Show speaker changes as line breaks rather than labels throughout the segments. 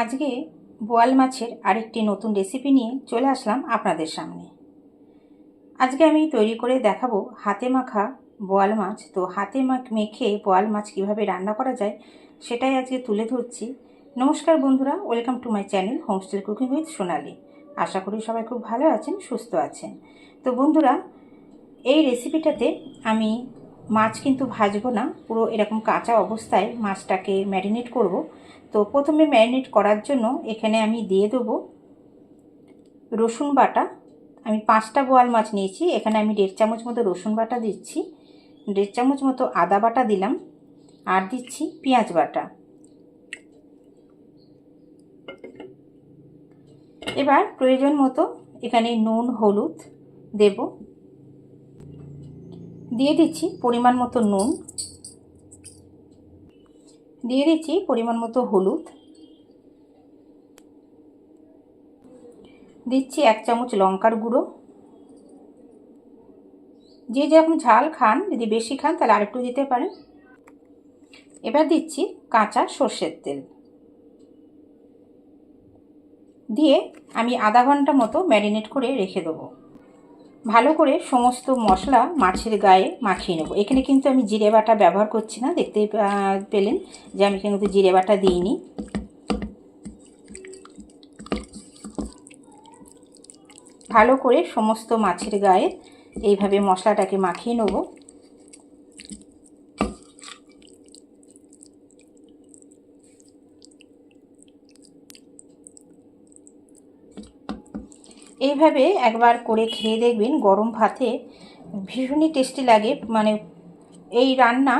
আজকে বোয়াল মাছের আরেকটি নতুন রেসিপি নিয়ে চলে আসলাম আপনাদের সামনে। আজকে আমি তৈরি করে দেখাবো হাতে মাখা বোয়াল মাছ। তো হাতে মাখ মেখে বোয়াল মাছ কীভাবে রান্না করা যায় সেটাই আজকে তুলে ধরছি। নমস্কার বন্ধুরা, welcome to my channel homestyle cooking with Sonali. আশা করি সবাই খুব ভালো আছেন, সুস্থ আছেন। তো বন্ধুরা, এই রেসিপিটাতে আমি মাছ কিন্তু ভাজবো না, পুরো এরকম কাঁচা অবস্থায় মাছটাকে ম্যারিনেট করব। তো প্রথমে ম্যারিনেট করার জন্য এখানে আমি দিয়ে দেবো রসুন বাটা। আমি পাঁচটা বোয়াল মাছ নিয়েছি, এখানে আমি দেড় চামচ মতো রসুন বাটা দিচ্ছি, দেড় চামচ মতো আদা বাটা দিলাম, আর দিচ্ছি পেঁয়াজ বাটা। এবার প্রয়োজন মতো এখানে নুন, হলুদ দেব। দিয়ে দিচ্ছি পরিমাণ মতো নুন। দিয়ে দিচ্ছি পরিমাণ মতো হলুদ। দিচ্ছি এক চামচ লঙ্কার গুঁড়ো। যে যেরকম ঝাল খান, যদি বেশি খান, তাহলে আরেকটু দিতে পারেন। এবার দিচ্ছি কাঁচা সর্ষের তেল। দিয়ে আমি আধা ঘণ্টা মতো ম্যারিনেট করে রেখে দেবো। ভালো করে সমস্ত মশলা মাছের গায়ে মাখিয়ে নেব। এখানে কিন্তু আমি জিরে বাটা ব্যবহার করছি না, দেখতেই পেলেন যে আমি কিন্তু জিরে বাটা দিইনি। ভালো করে সমস্ত মাছের গায়ে এইভাবে মশলাটাকে মাখিয়ে নেব। এইভাবে একবার করে খেয়ে দেখবেন গরম ভাতে? ভীষণই টেস্টি লাগে। মানে এই রান্না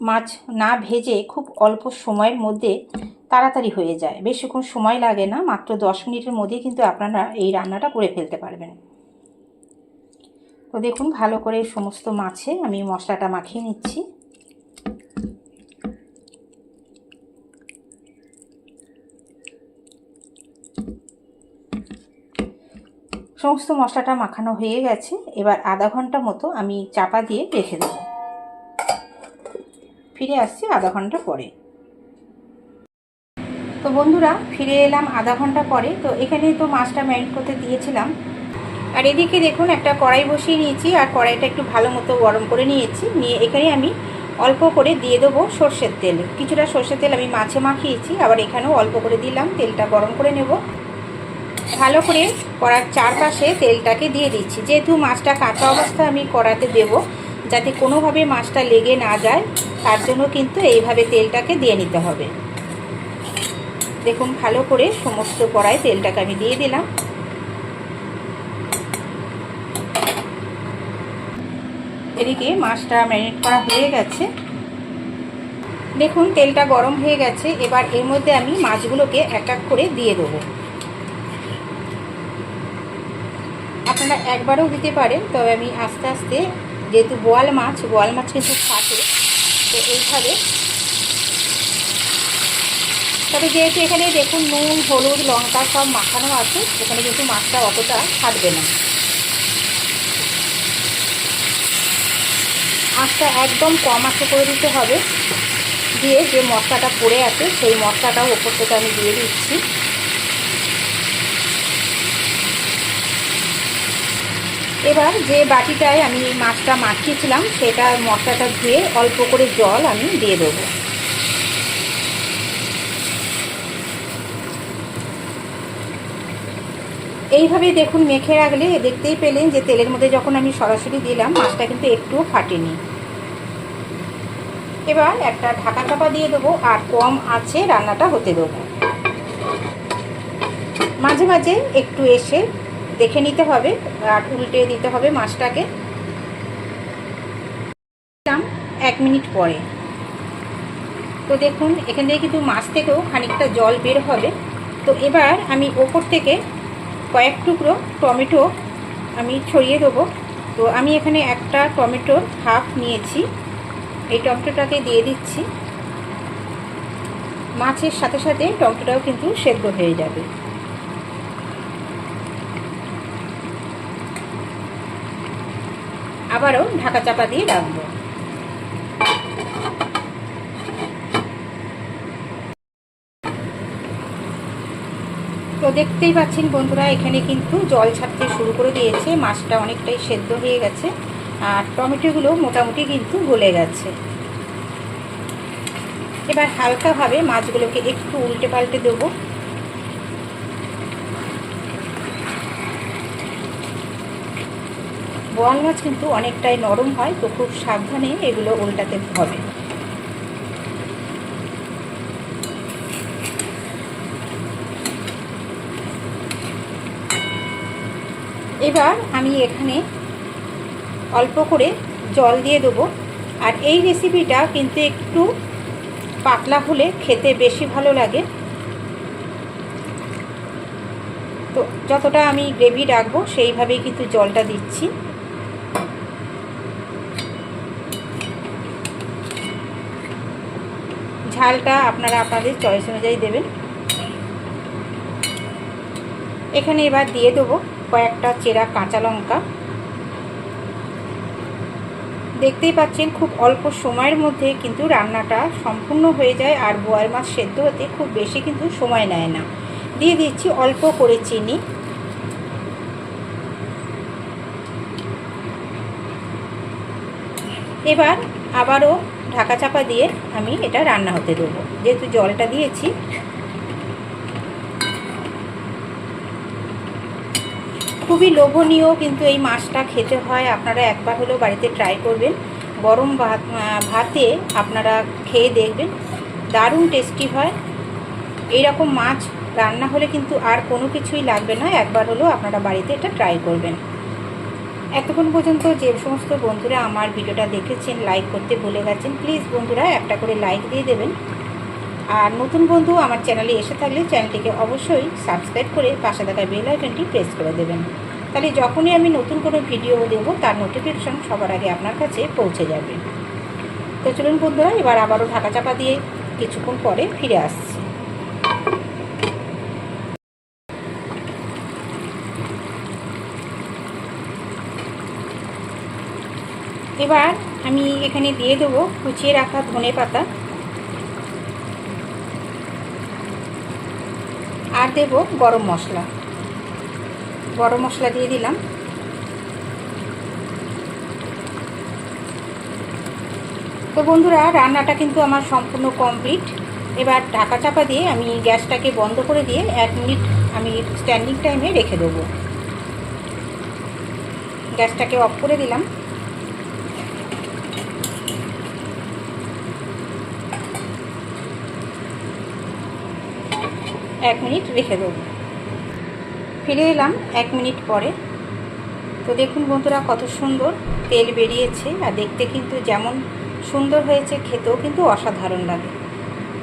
মাছ না ভেজে খুব অল্প সময়ের মধ্যে তাড়াতাড়ি হয়ে যায়। বেশিক্ষণ সময় লাগে না, মাত্র দশ মিনিটের মধ্যেই কিন্তু আপনারা এই রান্নাটা করে ফেলতে পারবেন। তো দেখুন, ভালো করে সমস্ত মাছে আমি মশলাটা মাখিয়ে নিচ্ছি। সমস্ত মশলাটা মাখানো হয়ে গেছে। এবার আধা ঘণ্টা মতো আমি চাপা দিয়ে রেখে দেবো। ফিরে আসছি আধা ঘণ্টা পরে। তো বন্ধুরা, ফিরে এলাম আধা ঘণ্টা পরে। তো এখানে তো মাছটা ম্যারিনেট করতে দিয়েছিলাম। আর এদিকে দেখুন, একটা কড়াই বসিয়ে নিয়েছি আর কড়াইটা একটু ভালো মতো গরম করে নিয়েছি। নিয়ে এখানে আমি অল্প করে দিয়ে দেবো সর্ষের তেল। কিছুটা সর্ষের তেল আমি মাছে মাখিয়েছি, আবার এখানেও অল্প করে দিলাম। তেলটা গরম করে নেব। ভালো করে কড়ার চারপাশে তেলটাকে দিয়ে দিচ্ছি। যেহেতু মাছটা কাঁচা অবস্থায় আমি কড়াতে দেব যাতে কোনোভাবে মাছটা লেগে না যায়, তার জন্য কিন্তু এইভাবে তেলটাকে দিয়ে নিতে হবে। দেখুন, ভালো করে সমস্ত কড়াই তেলটাকে আমি দিয়ে দিলাম। এদিকে মাছটা ম্যারিনেট করা হয়ে গেছে। দেখুন, তেলটা গরম হয়ে গেছে। এবার এর মধ্যে আমি মাছগুলোকে এক এক করে দিয়ে দেবো। আপনারা একবারও দিতে পারেন তবে আমি আস্তে আস্তে, যেহেতু বোয়াল মাছ বোয়াল মাছ কিন্তু ফাটে তো এইভাবে। তবে যেহেতু এখানে দেখুন নুন, হলুদ, লঙ্কা সব মাখানো আছে, এখানে কিন্তু মাছটা অতটা ফাটবে না। আঁচটা একদম কম আঁচে করে দিতে হবে, দিয়ে যে মশলাটা পড়ে আছে, সেই মশলাটাও ওপর থেকে আমি দিয়ে দিচ্ছি। এবার যে বাটিটায় আমি মাছটা মাখিয়েছিলাম, সেটা মশলাটা ধুয়ে অল্প করে জল আমি দিয়ে দেবো। এইভাবে দেখুন মেখে রাখলে দেখতেই পেলেন যে তেলের মধ্যে যখন আমি সরাসরি দিলাম, মাছটা কিন্তু একটুও ফাটেনি। এবার একটা ঢাকা চাপা দিয়ে দেবো আর কম আছে রান্নাটা হতে দেবো। মাঝে মাঝে একটু এসে দেখে নিতে হবে আর উল্টে দিতে হবে মাছটাকে। এক মিনিট পরে। তো দেখুন, এখান থেকে কিন্তু মাছ থেকেও খানিকটা জল বের হবে। তো এবার আমি ওপর থেকে কয়েক টুকরো টমেটো আমি ছড়িয়ে দেবো। তো আমি এখানে একটা টমেটোর হাফ নিয়েছি। এই টমেটোটাকে দিয়ে দিচ্ছি। মাছের সাথে সাথে টমেটোটাও কিন্তু সেদ্ধ হয়ে যাবে। আবারও ঢাকা চাপা দিয়ে রাখব তো দেখতেই পাচ্ছেন বন্ধুরা, এখানে কিন্তু জল ছাড়তে শুরু করে দিয়েছে। মাছটা অনেকটাই সেদ্ধ হয়ে গেছে আর টমেটোগুলো মোটামুটি কিন্তু গলে গেছে। এবার হালকাভাবে মাছগুলোকে একটু উল্টে পাল্টে দেবো। বোয়াল মাছ কিন্তু অনেকটাই নরম হয়, তো খুব সাবধানে এগুলো উল্টাতে হবে। এবার আমি এখানে অল্প করে জল দিয়ে দেবো। আর এই রেসিপিটা কিন্তু একটু পাতলা হলে খেতে বেশি ভালো লাগে। তো যতটা আমি গ্রেভি রাখব, সেইভাবেই কিন্তু জলটা দিচ্ছি। ঝালটা আপনারা আপনাদের চয়েস অনুযায়ী দেবেন। এখানে এবার দিয়ে দেবো কয়েকটা চেরা কাঁচা লঙ্কা। দেখতেই পাচ্ছেন খুব অল্প সময়ের মধ্যে কিন্তু রান্নাটা সম্পূর্ণ হয়ে যায় আর বোয়াল মাছ সেদ্ধ হতে খুব বেশি কিন্তু সময় নেয় না। দিয়ে দিচ্ছি অল্প করে চিনি। এবার আবারও ঢাকা চাপা দিয়ে আমি এটা রান্না হতে দেবো। যেহেতু জলটা দিয়েছি। খুবই লোভনীয় কিন্তু এই মাছটা খেতে হয়। আপনারা একবার হলেও বাড়িতে ট্রাই করবেন। গরম ভাত ভাতে আপনারা খেয়ে দেখবেন। দারুণ টেস্টি হয়। এইরকম মাছ রান্না হলে কিন্তু আর কোনো কিছুই লাগবে না। একবার হলেও আপনারা বাড়িতে এটা ট্রাই করবেন। এতক্ষণ পর্যন্ত যে সমস্ত বন্ধুরা আমার ভিডিওটা দেখেছেন লাইক করতে ভুলে গেছেন প্লিজ বন্ধুরা একটা করে লাইক দিয়ে দেবেন। আর নতুন বন্ধু আমার চ্যানেলে এসে থাকলে চ্যানেলটিকে অবশ্যই সাবস্ক্রাইব করে পাশে থাকা বেল আইকনটি প্রেস করে দেবেন। তাহলে যখনই আমি নতুন কোনো ভিডিও দেবো, তার নোটিফিকেশান সবার আগে আপনার কাছে পৌঁছে যাবে। তো চলুন বন্ধুরা, এবার আবারও ঢাকা চাপা দিয়ে কিছুক্ষণ পরে ফিরে আসছি। এবার আমি এখানে দিয়ে দেবো কুচিয়ে রাখা ধনে পাতা। আর দেব গরম মশলা। গরম মশলা দিয়ে দিলাম। তো বন্ধুরা, রান্নাটা কিন্তু আমার সম্পূর্ণ কমপ্লিট। এবার ঢাকা চাপা দিয়ে আমি গ্যাসটাকে বন্ধ করে দিয়ে এক মিনিট আমি স্ট্যান্ডিং টাইমে রেখে দেবো। গ্যাসটাকে অফ করে দিলাম। এক মিনিট রেখে দেব। ফিরে এলাম এক মিনিট পরে। তো দেখুন বন্ধুরা, কত সুন্দর তেল বেরিয়েছে আর দেখতে কিন্তু যেমন সুন্দর হয়েছে, খেতেও কিন্তু অসাধারণ লাগে।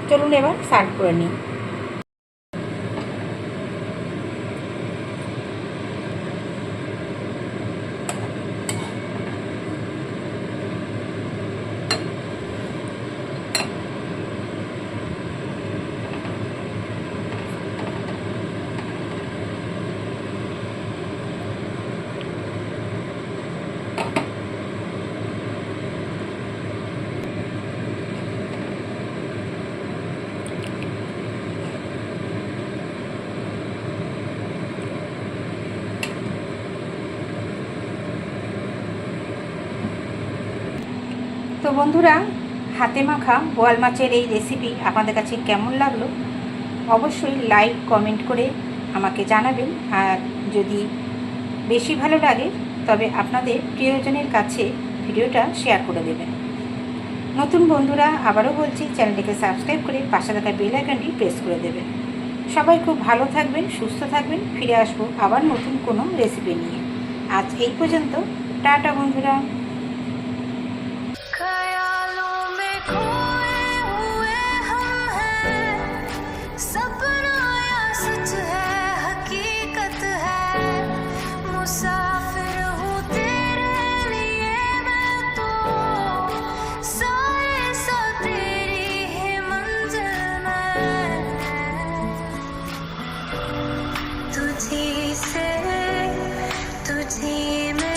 চলুন এবার সার্ভ করে নিই। তো বন্ধুরা, হাতে মাখা বোয়াল মাছের এই রেসিপি আপনাদের কাছে কেমন লাগল? অবশ্যই লাইক কমেন্ট করে আমাকে জানাবেন। আর যদি বেশি ভালো লাগে, তবে আপনাদের প্রিয়জনের কাছে ভিডিওটা শেয়ার করে দেবেন। নতুন বন্ধুরা, আবারও বলছি, চ্যানেলটিকে সাবস্ক্রাইব করে পাশে থাকা বেল আইকনটি প্রেস করে দেবেন। সবাই খুব ভালো থাকবেন, সুস্থ থাকবেন। ফিরে আসব আবার নতুন কোনো রেসিপি নিয়ে। আজ এই পর্যন্ত। টাটা বন্ধুরা। dreaming